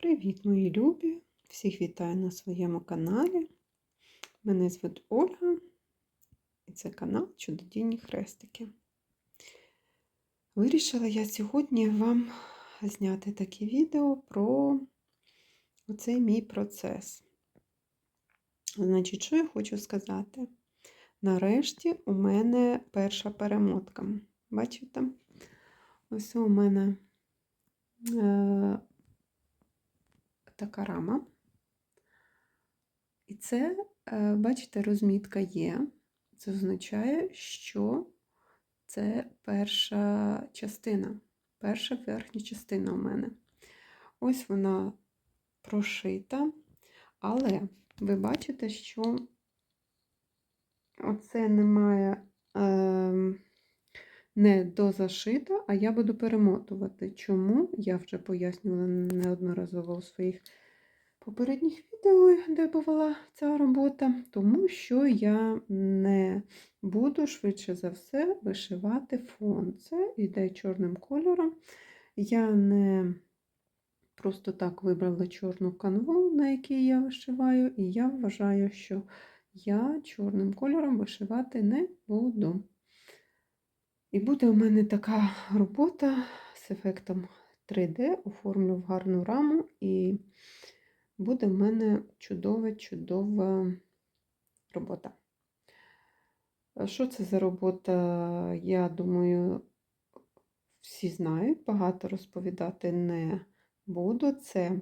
Привіт, мої любі! Всіх вітаю на своєму каналі. Мене звуть Ольга, і це канал Чудодійні Хрестики. Вирішила я сьогодні вам зняти таке відео про оцей мій процес. Значить, що я хочу сказати? Нарешті у мене перша перемотка. Бачите? Ось у мене. Така рама. І це, е, бачите, розмітка є. Це означає, що це перша частина, перша верхня частина у мене. Ось вона прошита, але ви бачите, що оце немає. Е не дозашита, а я буду перемотувати. Чому? Я вже пояснювала неодноразово у своїх попередніх відео, де бувала ця робота, тому що я не буду швидше за все вишивати фон. Це йде чорним кольором. Я не просто так вибрала чорну канву, на якій я вишиваю, і я вважаю, що я чорним кольором вишивати не буду. І буде у мене така робота з ефектом 3D, оформлю в гарну раму, і буде в мене чудова-чудова робота. Що це за робота, я думаю, всі знають, багато розповідати не буду. Це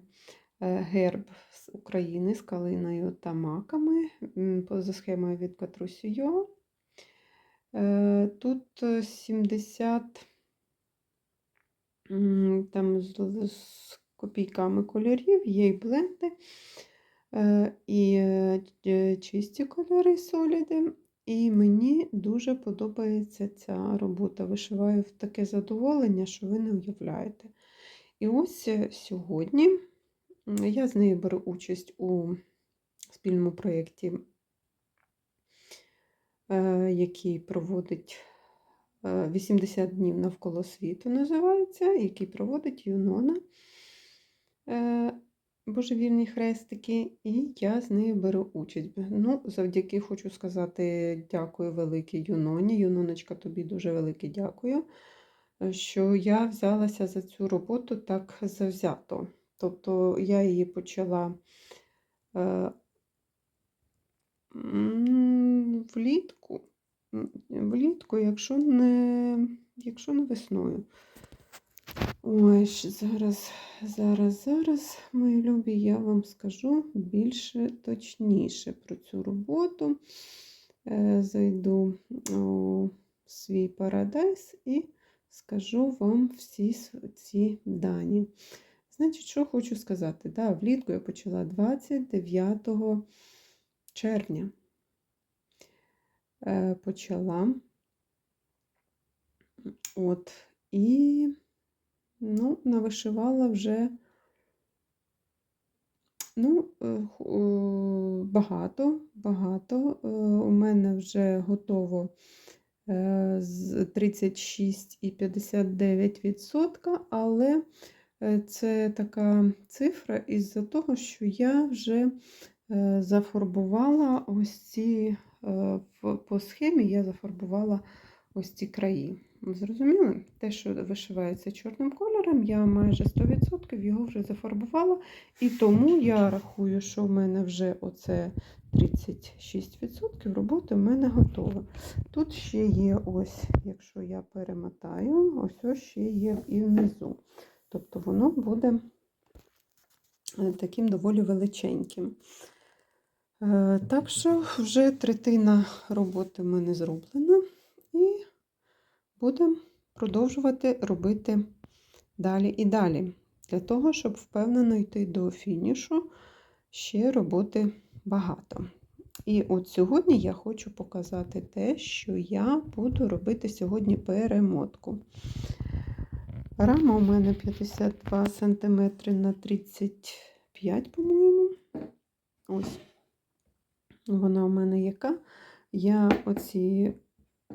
е, герб з України з калиною та маками за схемою від Катрусіо. Е, тут 70 е, там з копійками кольорів, є і бленди, е, і чисті кольори соліди. І мені дуже подобається ця робота. Вишиваю в таке задоволення, що ви не уявляєте. І ось сьогодні я з нею беру участь у спільному проєкті Е, який проводить 80 е, днів навколо світу, називається, який проводить Юнона е, Божевільні хрестики, і я з нею беру участь. Ну, Завдяки хочу сказати дякую великій Юноні. Юноночка, тобі дуже велике дякую, що я взялася за цю роботу так завзято. Тобто я її почала влітку, влітку, якщо не якщо не весною. Ось, зараз, зараз, зараз, мої любі, я вам скажу більше точніше про цю роботу. Е, зайду у свій парадайс і скажу вам всі ці дані. Значить, що хочу сказати? Да, Влітку я почала 29 червня. Е, почала. От, і, ну, навишивала вже, ну, е, багато, багато. Е, у мене вже готово з 36,59%, але це така цифра із-за того, що я вже зафарбувала ось ці Е, по схемі я зафарбувала ось ці краї. Зрозуміли? Те, що вишивається чорним кольором, я майже 100% його вже зафарбувала. І тому я рахую, що в мене вже оце 36% роботи в мене готова. Тут ще є, ось, якщо я перемотаю, ось ось ще є і внизу. Тобто воно буде е, таким доволі величеньким. Е, так що вже третина роботи в мене зроблена, і будемо продовжувати робити далі і далі. Для того, щоб впевнено йти до фінішу, ще роботи багато. І от сьогодні я хочу показати те, що я буду робити сьогодні перемотку. Рама у мене 52 см на 35, по-моєму. Ось. Вона у мене яка. Я оці,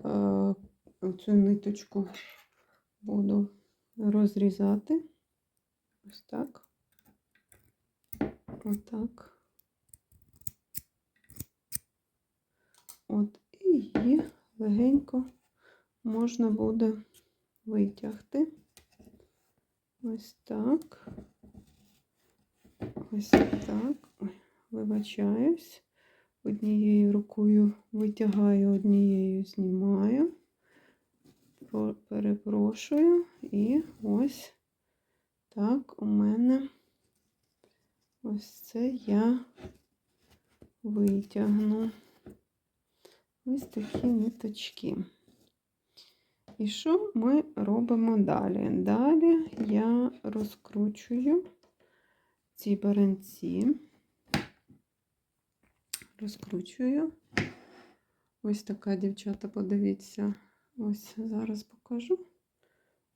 е, оцю ниточку буду розрізати. Ось так. Отак. От, і її легенько можна буде витягти. Ось так. Ось так. Вибачаюсь. Однією рукою витягаю, однією знімаю. Перепрошую. І ось так у мене ось це я витягну. Ось такі ниточки. І що ми робимо далі? Далі я розкручую ці баранці, розкручую. Ось така, дівчата, подивіться, ось зараз покажу.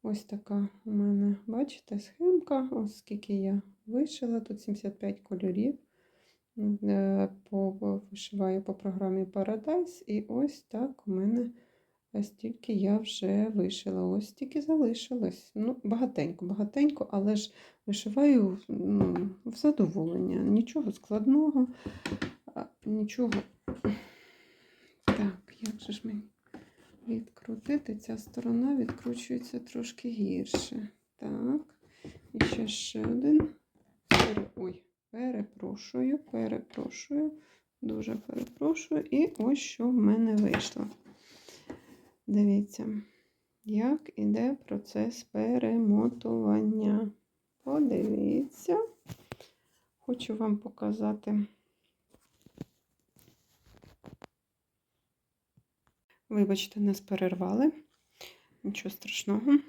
Ось така у мене, бачите, схемка, ось скільки я вишила, тут 75 кольорів. Е, вишиваю по програмі Paradise. І ось так у мене стільки я вже вишила. Ось стільки залишилось. Ну, багатенько, багатенько, але ж вишиваю ну, в задоволення. Нічого складного, нічого. Так, як же ж мені відкрутити? Ця сторона відкручується трошки гірше. Так, і ще ще один. Ой, перепрошую, перепрошую, дуже перепрошую. І ось що в мене вийшло. Дивіться, як іде процес перемотування. Подивіться, хочу вам показати. Вибачте, нас перервали. Нічого страшного.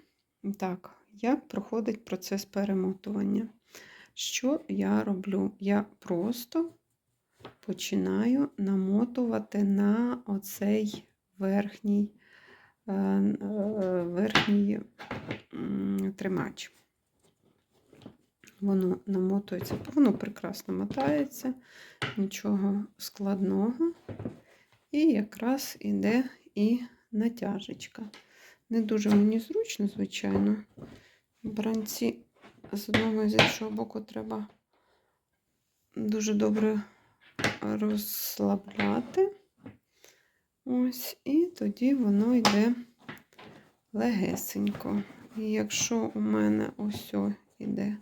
Так, як проходить процес перемотування? Що я роблю? Я просто починаю намотувати на оцей верхній, е, е, верхній тримач. Воно намотується, воно прекрасно мотається, нічого складного. І якраз іде і натяжечка. Не дуже мені зручно, звичайно. Бранці з одного і з іншого боку треба дуже добре розслабляти. Ось, і тоді воно йде легесенько. І якщо у мене ось йде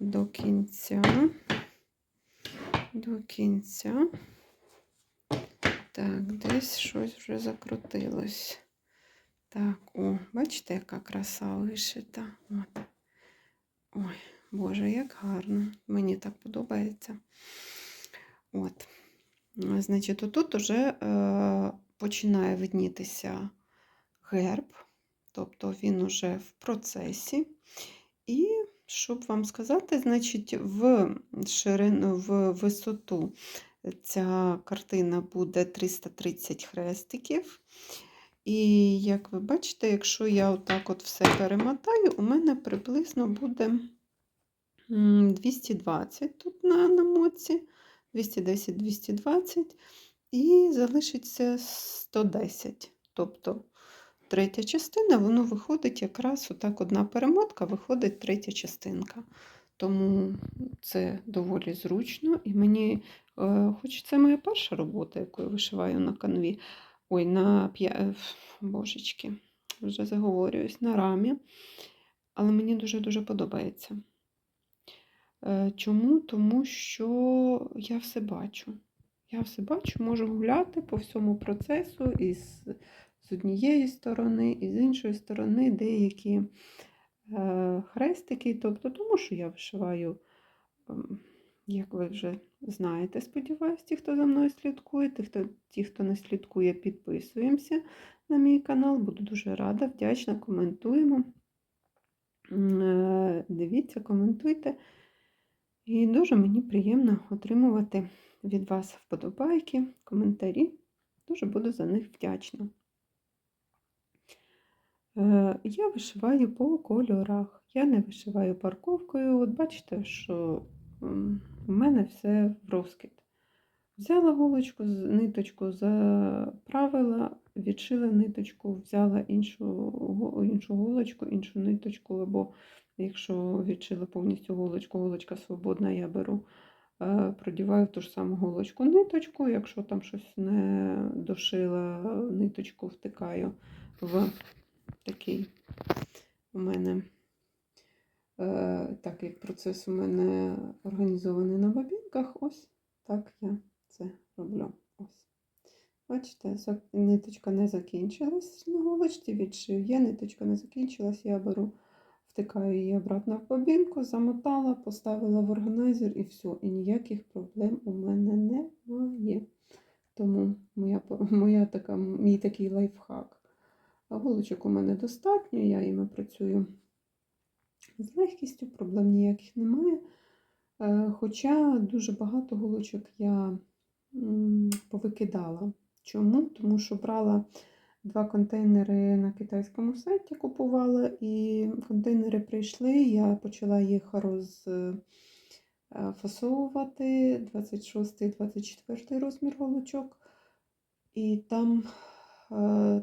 до кінця, до кінця, так, десь щось вже закрутилось. Так, о, бачите, яка краса вишита. От. Ой, Боже, як гарно. Мені так подобається. От. Значить, отут уже е, починає виднітися герб, тобто він уже в процесі. І, щоб вам сказати, значить, в ширину, в висоту ця картина буде 330 хрестиків. І, як ви бачите, якщо я отак от все перемотаю, у мене приблизно буде 220 тут на, моці, 210-220, і залишиться 110. Тобто третя частина, воно виходить якраз отак одна перемотка, виходить третя частинка. Тому це доволі зручно. І мені, е, хоч це моя перша робота, яку я вишиваю на канві, ой, на п'я... е, божечки, вже заговорююсь, на рамі. Але мені дуже-дуже подобається. Е, Чому? Тому що я все бачу. Я все бачу, можу гуляти по всьому процесу із з однієї сторони, і з іншої сторони деякі хрестики, тобто, тому що я вишиваю, ем, як ви вже знаєте, сподіваюся, ті, хто за мною слідкує, ті, хто, ті, хто не слідкує, підписуємося на мій канал. Буду дуже рада, вдячна, коментуємо. Е, Дивіться, коментуйте. І дуже мені приємно отримувати від вас вподобайки, коментарі. Дуже буду за них вдячна. Е, Я вишиваю по кольорах. Я не вишиваю парковкою. От бачите, що у мене все в розкид. Взяла голочку, ниточку заправила, відшила ниточку, взяла іншу, іншу голочку, іншу ниточку, або якщо відшила повністю голочку, голочка свободна, я беру е, продіваю ту ж саму голочку ниточку. Якщо там щось не дошила, ниточку втикаю в такий у мене, е, так як процес у мене організований на бобінках, ось так я це роблю. Ось. Бачите, ниточка не закінчилась на голочці, відшив є, ниточка не закінчилась, я беру, втикаю її обратно в бобінку, замотала, поставила в органайзер і все. І ніяких проблем у мене немає. Тому моя, моя така, мій такий лайфхак. Голочок у мене достатньо, я іми працюю з легкістю, проблем ніяких немає. Е, Хоча дуже багато голочок я повикидала. Чому? Тому що брала два контейнери на китайському сайті, купувала, і контейнери прийшли, я почала їх розфасовувати 26-24 розмір голочок. І там, е,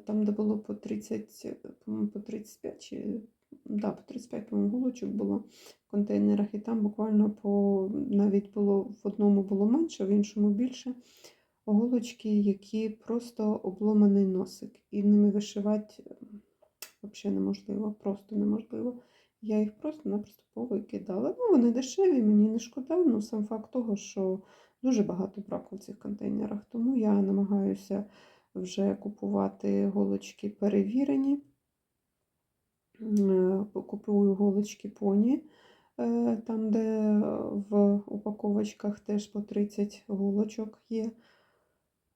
там, де було по 30, по-моєму, 35 чи да, по 35 по-моєму, голочок було в контейнерах, і там буквально по навіть було в одному було менше, в іншому більше голочки, які просто обломаний носик. І ними вишивати взагалі неможливо, просто неможливо. Я їх просто-напросто повикидала. Ну, вони дешеві, мені не шкода. Ну, сам факт того, що дуже багато браку в цих контейнерах. Тому я намагаюся вже купувати голочки перевірені. Е, Купую голочки поні, е, там, де в упаковочках теж по 30 голочок є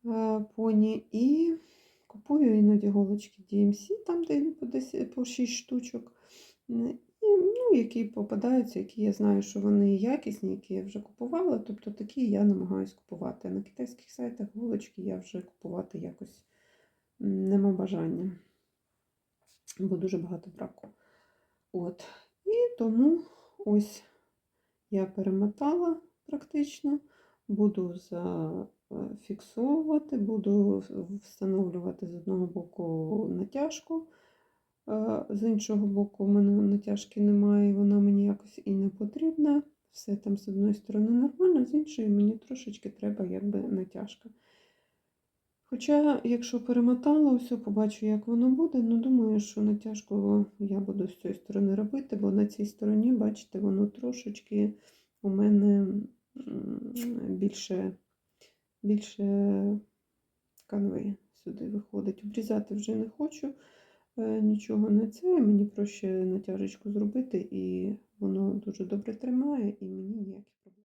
е, поні. І купую іноді голочки DMC, там, де по 6 штучок. Які попадаються, які я знаю, що вони якісні, які я вже купувала. Тобто такі я намагаюся купувати. На китайських сайтах голочки я вже купувати якось нема бажання бо дуже багато браку. От. І тому ось я перемотала практично, буду зафіксовувати, буду встановлювати з одного боку натяжку, е, з іншого боку, у мене натяжки немає, вона мені якось і не потрібна. Все там з одної сторони нормально, з іншої мені трошечки треба якби натяжка. Хоча, якщо перемотала, все, побачу, як воно буде. Ну, думаю, що натяжку я буду з цієї сторони робити, бо на цій стороні, бачите, воно трошечки у мене більше, більше канви сюди виходить. Обрізати вже не хочу, нічого не це. Мені проще натяжечку зробити, і воно дуже добре тримає, і мені ніяких проблем.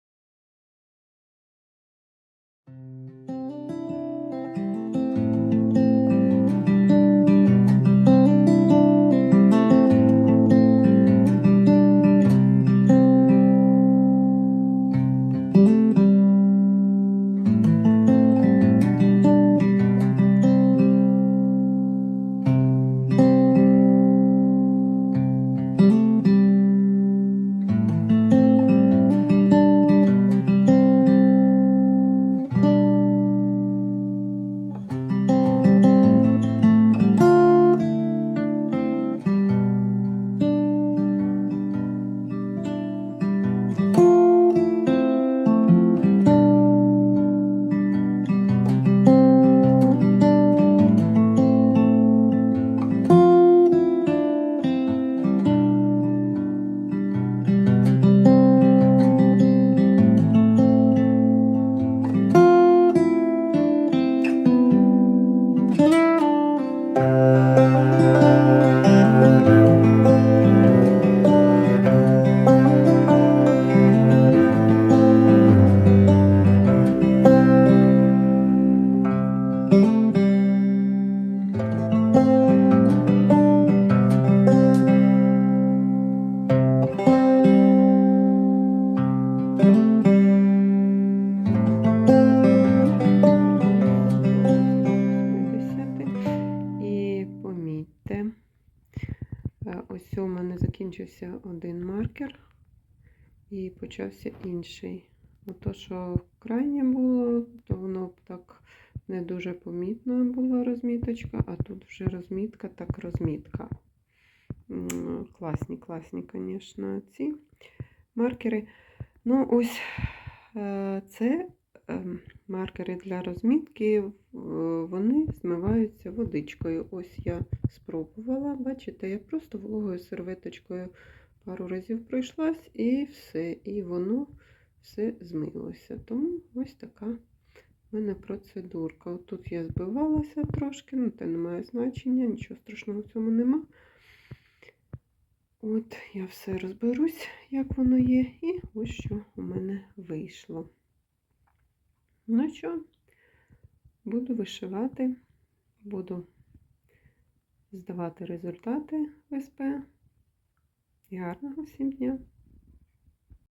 Закінчився один маркер і почався інший. Ото, що крайнє було, то воно б так не дуже помітно була розміточка, а тут вже розмітка, так розмітка. Класні, класні, звісно, ці маркери. Ну, ось е, це маркери для розмітки, вони змиваються водичкою. Ось я спробувала, бачите, я просто вологою серветочкою пару разів пройшлась і все, і воно все змилося. Тому ось така в мене процедурка. Тут я збивалася трошки, ну це не має значення, нічого страшного в цьому нема. От я все розберусь, як воно є, і ось що у мене вийшло. Ну що, буду вишивати, буду здавати результати в. І гарного всім дня!